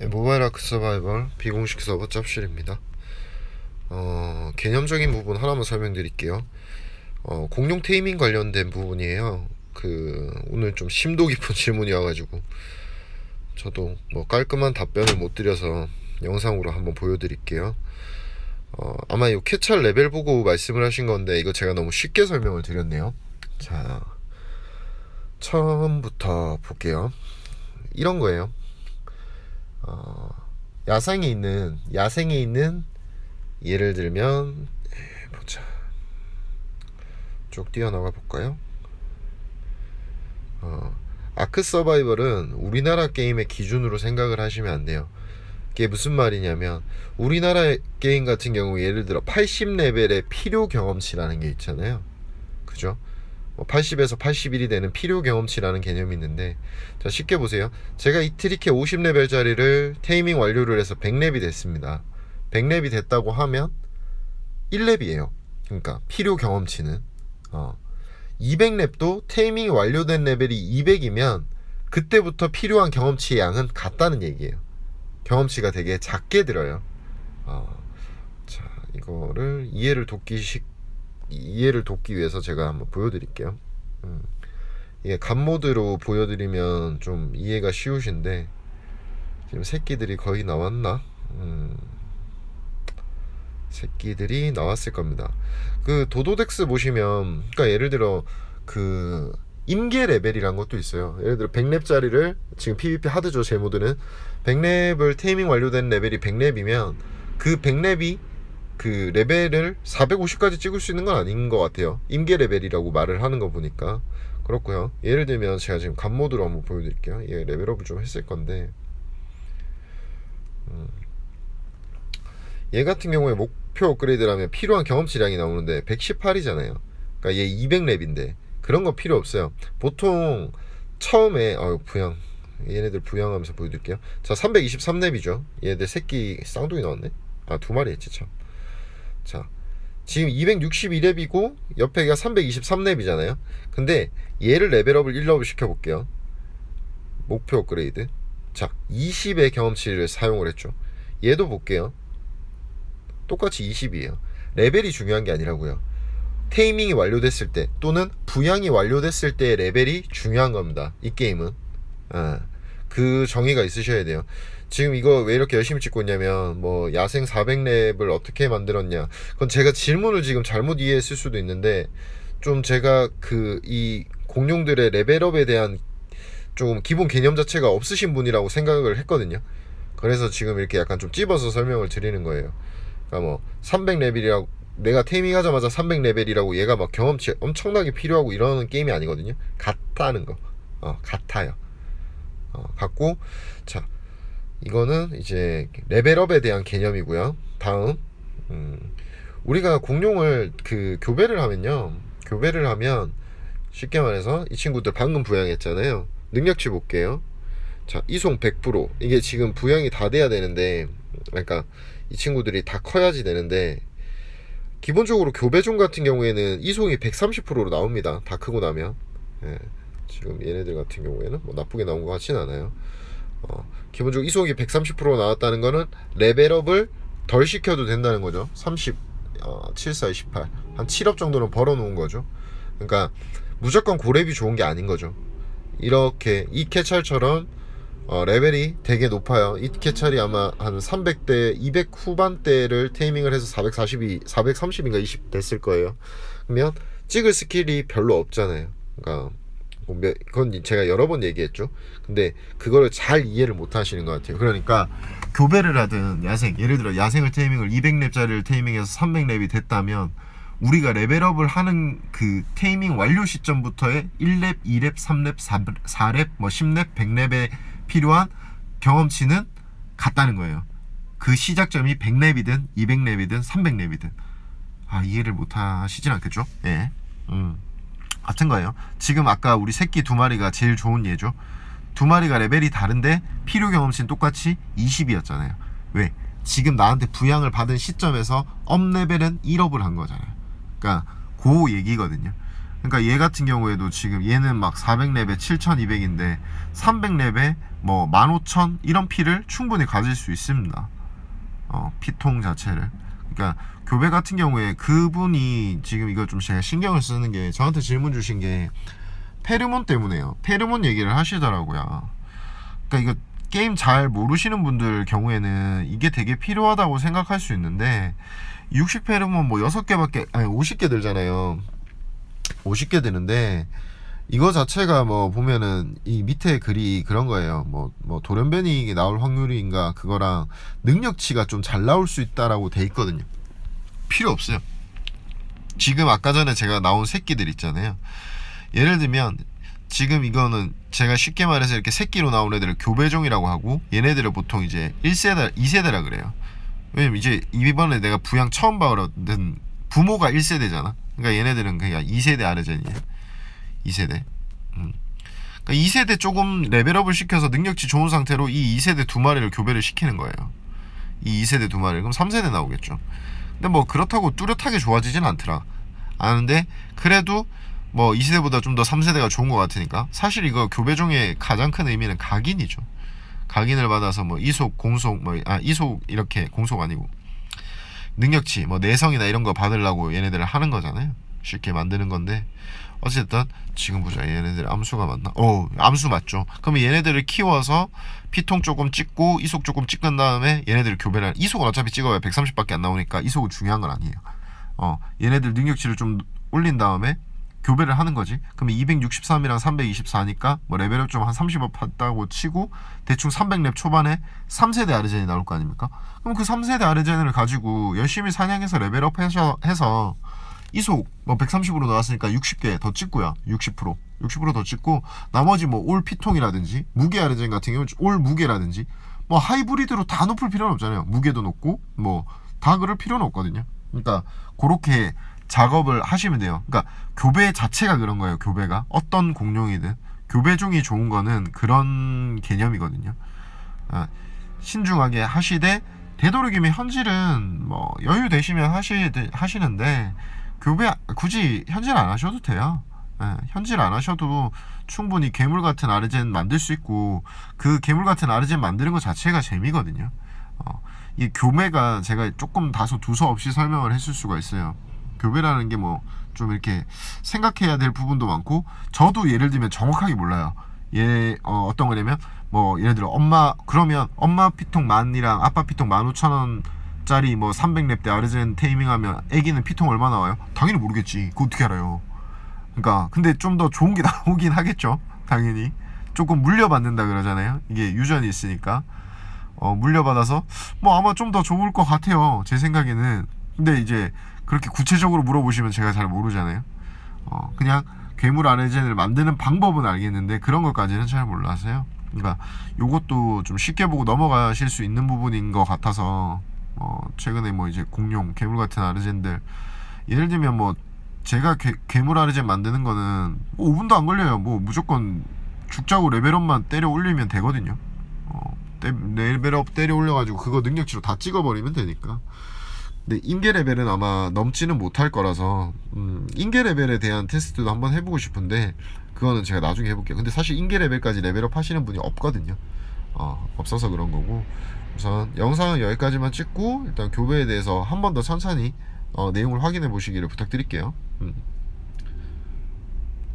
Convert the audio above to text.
예, 모바일 아크 서바이벌 비공식 서버 짭실입니다. 어, 개념적인 부분 하나만 설명드릴게요. 어, 공룡 테이밍 관련된 부분이에요. 그 오늘 좀 심도 깊은 질문이 와가지고 저도 뭐 깔끔한 답변을 못 드려서 영상으로 한번 보여드릴게요. 어, 아마 이 캐찰 레벨 보고 말씀을 하신 건데 이거 제가 너무 쉽게 설명을 드렸네요. 자, 처음부터 볼게요. 이런 거예요. 어, 야생에 있는 야생에 있는 예를 들면 에, 보자 쭉 뛰어나가 볼까요? 어, 아크 서바이벌은 우리나라 게임의 기준으로 생각을 하시면 안 돼요. 그게 무슨 말이냐면 우리나라 게임 같은 경우 예를 들어 80레벨의 필요 경험치라는 게 있잖아요. 그죠? 뭐 80에서 81이 되는 필요 경험치라는 개념이 있는데 자 쉽게 보세요 제가 이 트리케 50레벨짜리를 테이밍 완료를 해서 100렙이 됐습니다 100렙이 됐다고 하면 1렙이에요 그러니까 필요 경험치는 어. 200렙도 테이밍이 완료된 레벨이 200이면 그때부터 필요한 경험치의 양은 같다는 얘기예요 경험치가 되게 작게 들어요 어. 자 이거를 이해를 돕기식 이해를 돕기 위해서 제가 한번 보여드릴게요. 음. 이게 간모드로 보여드리면 좀 이해가 쉬우신데 지금 새끼들이 거의 나왔나? 음. 새끼들이 나왔을 겁니다. 그 도도덱스 보시면 그러니까 예를 들어 그 임계 레벨이란 것도 있어요. 예를 들어 100렙짜리를 지금 PVP 하드죠 제 모드는 100렙을 테이밍 완료된 레벨이 100렙이면 그 100렙이 그 레벨을 450까지 찍을 수 있는 건 아닌 것 같아요. 임계 레벨이라고 말을 하는 거 보니까 그렇고요. 예를 들면 제가 지금 간 모드로 한번 보여드릴게요. 얘 레벨업을 좀 했을 건데 음. 얘 같은 경우에 목표 업그레이드라면 필요한 경험치량이 나오는데 118이잖아요. 그러니까 얘 200렙인데 그런 거 필요 없어요. 보통 처음에 어 부양 얘네들 부양하면서 보여드릴게요. 자 323렙이죠. 얘들 새끼 쌍둥이 나왔네. 아 두 마리 했지 참. 자, 지금 262렙이고 옆에가 323렙이잖아요. 근데 얘를 레벨업을 1렙을 시켜볼게요. 목표 업그레이드. 자, 20의 경험치를 사용을 했죠. 얘도 볼게요. 똑같이 20이에요. 레벨이 중요한 게 아니라고요. 테이밍이 완료됐을 때 또는 부양이 완료됐을 때의 레벨이 중요한 겁니다. 이 게임은. 아, 그 정의가 있으셔야 돼요. 지금 이거 왜 이렇게 열심히 찍고 있냐면 뭐 야생 400렙을 어떻게 만들었냐. 그건 제가 질문을 지금 잘못 이해했을 수도 있는데 좀 제가 그 이 공룡들의 레벨업에 대한 좀 기본 개념 자체가 없으신 분이라고 생각을 했거든요. 그래서 지금 이렇게 약간 좀 찝어서 설명을 드리는 거예요. 그러니까 뭐 300레벨이라고 내가 테이밍 하자마자 300레벨이라고 얘가 막 경험치 엄청나게 필요하고 이러는 게임이 아니거든요. 같다는 거. 어, 같아요 어, 같고 자 이거는 이제 레벨업에 대한 개념이고요. 다음 음, 우리가 공룡을 그 교배를 하면요. 교배를 하면 쉽게 말해서 이 친구들 방금 부양했잖아요. 능력치 볼게요. 자, 이송 100% 이게 지금 부양이 다 돼야 되는데 그러니까 이 친구들이 다 커야지 되는데 기본적으로 교배종 같은 경우에는 이송이 130%로 나옵니다. 다 크고 나면 예, 지금 얘네들 같은 경우에는 뭐 나쁘게 나온 것 같진 않아요. 어, 기본적으로 이속이 130% 나왔다는 거는 레벨업을 덜 시켜도 된다는 거죠. 30, 어, 7, 4, 28. 한 7업 정도는 벌어 놓은 거죠. 그러니까 무조건 고렙이 좋은 게 아닌 거죠. 이렇게 이 캐찰처럼 어, 레벨이 되게 높아요. 이 캐찰이 아마 한 300대, 200 후반대를 테이밍을 해서 440이, 430인가 20 됐을 거예요. 그러면 찍을 스킬이 별로 없잖아요. 그러니까 뭐 몇- 그건 제가 여러 번 얘기했죠. 근데 그거를 잘 이해를 못 하시는 것 같아요. 그러니까 교배를 하든 야생, 예를 들어 야생을 테이밍을 200렙짜리를 테이밍해서 300렙이 됐다면 우리가 레벨업을 하는 그 테이밍 완료 시점부터의 1렙, 2렙, 3렙, 4 렙, 뭐 10렙, 100렙에 필요한 경험치는 같다는 거예요. 그 시작점이 100렙이든 200렙이든 300렙이든 아 이해를 못 하시진 않겠죠? 예. 음. 같은 거예요. 지금 아까 우리 새끼 두 마리가 제일 좋은 예죠. 두 마리가 레벨이 다른데 필요 경험치는 똑같이 20이었잖아요. 왜? 지금 나한테 부양을 받은 시점에서 업 레벨은 1업을 한 거잖아요. 그러니까 그 얘기거든요. 그러니까 얘 같은 경우에도 지금 얘는 막 400렙에 7200인데 300렙에 뭐 15,000 이런 피를 충분히 가질 수 있습니다. 어, 피통 자체를. 그러니까 교배 같은 경우에 그분이 지금 이거 좀 제가 신경을 쓰는 게 저한테 질문 주신 게 페르몬 때문에요. 페르몬 얘기를 하시더라고요. 그러니까 이거 게임 잘 모르시는 분들 경우에는 이게 되게 필요하다고 생각할 수 있는데 60 페르몬 뭐 6개밖에 아니 50개 들잖아요. 50개 되는데 이거 자체가 뭐 보면은 이 밑에 글이 그런 거예요. 뭐 뭐 돌연변이 나올 확률인가 그거랑 능력치가 좀 잘 나올 수 있다라고 돼 있거든요. 필요 없어요. 지금 아까 전에 제가 나온 새끼들 있잖아요. 예를 들면 지금 이거는 제가 쉽게 말해서 이렇게 새끼로 나온 애들을 교배종이라고 하고 얘네들을 보통 이제 1세대, 2세대라 그래요. 왜냐면 이제 이번에 내가 부양 처음 봐거든 부모가 1세대잖아. 그러니까 얘네들은 그냥 2세대 아르젠이에요. 2세대. 음. 그러니까 2세대 조금 레벨업을 시켜서 능력치 좋은 상태로 이 2세대 두 마리를 교배를 시키는 거예요. 이 2세대 두 마리. 그럼 3세대 나오겠죠. 근데 뭐 그렇다고 뚜렷하게 좋아지진 않더라. 아는데 그래도 뭐 2세대보다 좀 더 3세대가 좋은 것 같으니까 사실 이거 교배종의 가장 큰 의미는 각인이죠. 각인을 받아서 뭐 이속, 공속, 뭐 아 이속 이렇게 공속 아니고 능력치, 뭐 내성이나 이런 거 받으려고 얘네들을 하는 거잖아요. 쉽게 만드는 건데 어쨌든 지금 보자 얘네들 암수가 맞나? 어 암수 맞죠. 그러면 얘네들을 키워서 피통 조금 찍고 이속 조금 찍은 다음에 얘네들을 교배를 하- 이속은 어차피 찍어야 130밖에 안 나오니까 이속은 중요한 건 아니에요. 어 얘네들 능력치를 좀 올린 다음에 교배를 하는 거지. 그러면 263이랑 324니까 뭐 레벨업 좀 한 30업 했다고 치고 대충 300렙 초반에 3세대 아르젠이 나올 거 아닙니까? 그럼 그 3세대 아르젠을 가지고 열심히 사냥해서 레벨업 해서, 해서 이속 뭐 130으로 나왔으니까 60개 더 찍고요. 60% 60%더 찍고 나머지 뭐 올 피통이라든지 무게 아르젠 같은 경우 올 무게라든지 뭐 하이브리드로 다 높을 필요는 없잖아요. 무게도 높고 뭐 다 그럴 필요는 없거든요. 그러니까 그렇게 작업을 하시면 돼요. 그러니까 교배 자체가 그런 거예요. 교배가 어떤 공룡이든 교배 중이 좋은 거는 그런 개념이거든요. 아, 신중하게 하시되 되도록이면 현질은 뭐 여유 되시면 하시 하시는데 교배 굳이 현질 안 하셔도 돼요. 예, 현질 안 하셔도 충분히 괴물 같은 아르젠 만들 수 있고 그 괴물 같은 아르젠 만드는 것 자체가 재미거든요. 어, 이 교매가 제가 조금 다소 두서없이 설명을 했을 수가 있어요. 교배라는 게 뭐 좀 이렇게 생각해야 될 부분도 많고 저도 예를 들면 정확하게 몰라요. 예, 어, 어떤 거냐면 뭐 예를 들어 엄마 그러면 엄마 피통 만이랑 아빠 피통 만 오천 원 짜리 뭐 300렙대 아르젠 테이밍하면 애기는 피통 얼마 나와요? 당연히 모르겠지. 그거 어떻게 알아요? 그러니까 근데 좀 더 좋은 게 나오긴 하겠죠. 당연히 조금 물려받는다 그러잖아요. 이게 유전이 있으니까 어, 물려받아서 뭐 아마 좀 더 좋을 것 같아요. 제 생각에는. 근데 이제 그렇게 구체적으로 물어보시면 제가 잘 모르잖아요. 어, 그냥 괴물 아르젠을 만드는 방법은 알겠는데 그런 것까지는 잘 몰라서요. 그러니까 요것도 좀 쉽게 보고 넘어가실 수 있는 부분인 것 같아서 어, 최근에 뭐 이제 공룡 괴물 같은 아르젠들 예를 들면 뭐 제가 괴, 괴물 아르젠 만드는 거는 뭐 5분도 안 걸려요. 뭐 무조건 죽자고 레벨업만 때려 올리면 되거든요. 어, 때- 레벨업 때려 올려가지고 그거 능력치로 다 찍어버리면 되니까. 근데 인계 레벨은 아마 넘지는 못할 거라서 음, 인계 레벨에 대한 테스트도 한번 해보고 싶은데 그거는 제가 나중에 해볼게요. 근데 사실 인계 레벨까지 레벨업 하시는 분이 없거든요. 어, 없어서 그런 거고 우선 영상은 여기까지만 찍고 일단 교배에 대해서 한 번 더 천천히 어, 내용을 확인해 보시기를 부탁드릴게요. 음.